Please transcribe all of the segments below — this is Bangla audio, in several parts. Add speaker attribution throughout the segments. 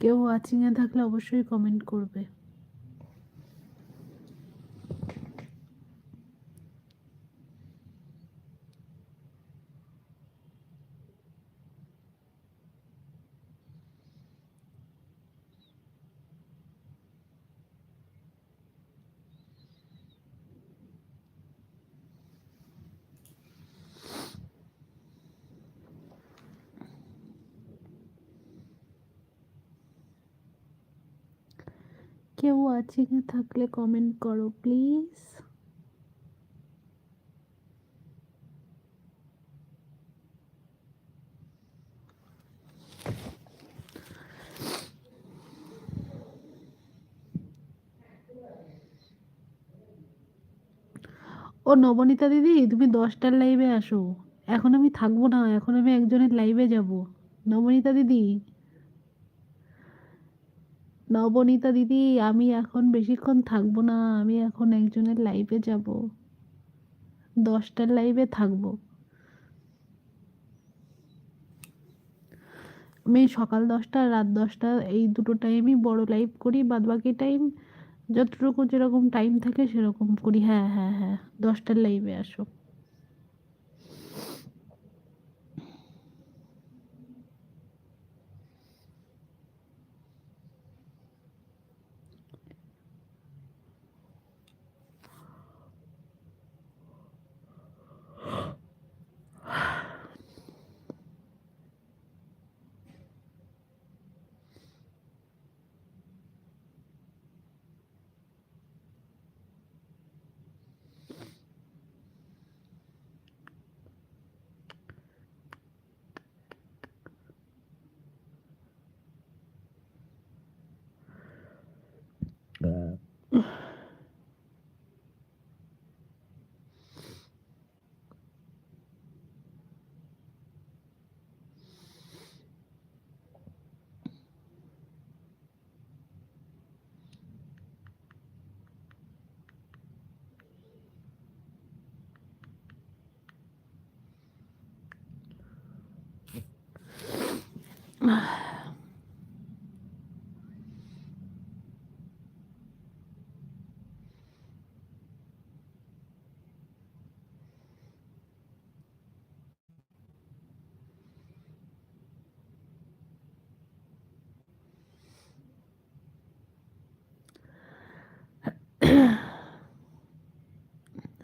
Speaker 1: কেউ ওয়াচিংয়ে থাকলে অবশ্যই কমেন্ট করবে। কেউ ওয়াচিংয়ে থাকলে কমেন্ট করো প্লিজ ও নবনীতা দিদি, তুমি দশটার লাইভে আসো। এখন আমি থাকব না, এখন আমি একজনের লাইভে যাব। নবনীতা দিদি? নবনীতা দিদি, আমি এখন বেশিক্ষণ থাকব না, আমি এখন একজনের লাইভে যাব। দশটার লাইভে থাকব। আমি সকাল দশটা, রাত দশটা, এই দুটো টাইমই বড় লাইভ করি বাদ বাকি টাইম যতটুকু যেরকম টাইম থাকে সেরকম করি। হ্যাঁ হ্যাঁ হ্যাঁ দশটার লাইভে আসো।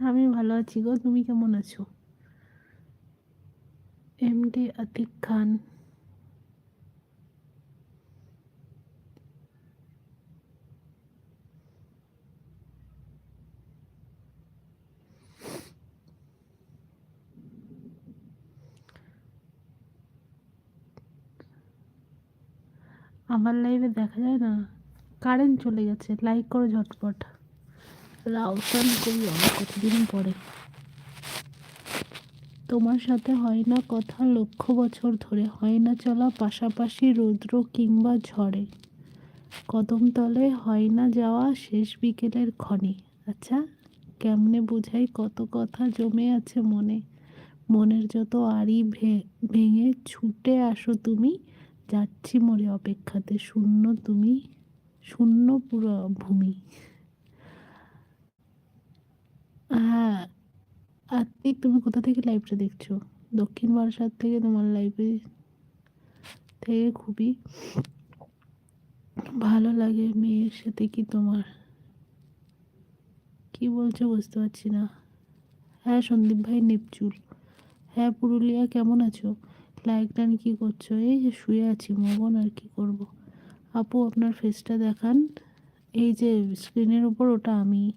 Speaker 1: আমি ভালো আছি গো তুমি কেমন আছো? এমডি আতিক খান আমার লাইভে দেখা যায় না? কারেন্ট চলে গেছে লাইক করো ঝটপট। রাউসান করি অনেক কতদিন পরে? তোমার সাথে হয় না কথা লক্ষ বছর ধরে, হয় না চলা পাশাপাশি রৌদ্র কিংবা ঝড়ে। কদম তলে হয় না যাওয়া শেষ বিকেলের ক্ষণে। আচ্ছা কেমনে বোঝাই কত কথা জমে আছে মনে? মনের যত আড়ি ভেঙে ছুটে আসো তুমি। যাচ্ছি মরে অপেক্ষাতে, শূন্য তুমি, শূন্য পুরো ভূমি। হ্যাঁ আত্মিক তুমি কোথা থেকে লাইভটা দেখছ? দক্ষিণ বারাসাত থেকে তোমার লাইভে থেকে খুবই ভালো লাগে মেয়ের সাথে কি তোমার? কি বলছো বুঝতে পারছি না। হ্যাঁ সন্দীপ ভাই নেপচুল হ্যাঁ পুরুলিয়া কেমন আছো? লাইক টান কি করছ? এই যে শুয়ে আছি মগন আর কি করব? আপু, আপনার ফেসটা দেখান। এই যে স্ক্রিনের উপর, ওটা আমি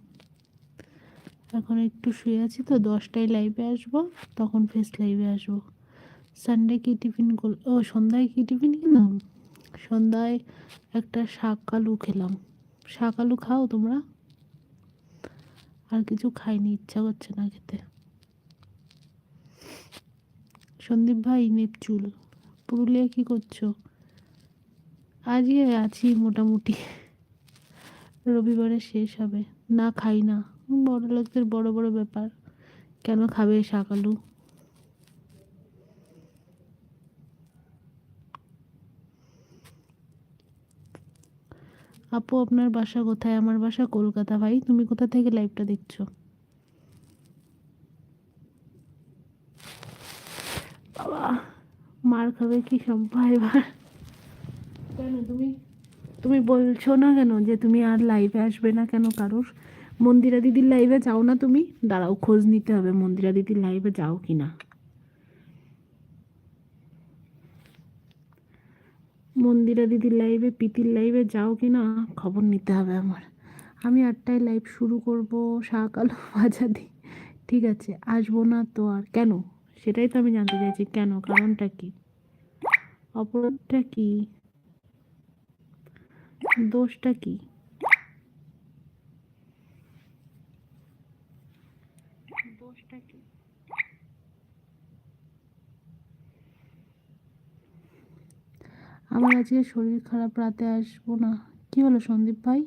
Speaker 1: এখন একটু শুয়ে আছি তো, দশটায় লাইভে আসব, তখন ফেস লাইভে আসব। সানডে কি টিফিন কর, ও, সন্ধ্যায় কি টিফিন খেলাম সন্ধ্যায় একটা শাক আলু খেলাম। শাক আলু খাও তোমরা? আর কিছু খাইনি, ইচ্ছা করছে না খেতে। সন্দীপ ভাই নেপচুল পুরুলিয়া কি করছ? আজকে আছি মোটামুটি। রবিবারে শেষ হবে। না খাই না। বড় লোকদের বড় বড় ব্যাপার। কেন খাবে শাকালু আপু, আপনার বাসা কোথায়? আমার বাসা কলকাতা ভাই। তুমি কোথা থেকে লাইভটা দেখছ? বাবা মার খাবে কি সম্ভব এবার? কেন তুমি? তুমি বলছো না কেন যে তুমি আর লাইভে আসবে না কেন কারোর? মন্দিরা দিদির লাইভে যাও না তুমি? দাঁড়াও খোঁজ নিতে হবে মন্দিরা দিদির লাইভে যাও কি না। মন্দিরা দিদির লাইভে পিতির লাইভে যাও কি না খবর নিতে হবে আমার। আমি আটটায় লাইভ শুরু করব শাক আলু ভাজা দিই ঠিক আছে আসব না তো আর। কেন? সেটাই তো আমি জানতে চাইছি। কেন? কারণটা কি? অপরাধটা কি? দোষটা কি? দোষটা কি? আমার আজকে শরীর খারাপ রাতে আসব না। কি হলো সন্দীপ ভাই?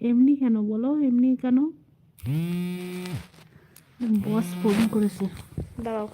Speaker 1: এমনি কেন বলো? এমনি কেন? বস ফোন করেছে। দাঁড়াও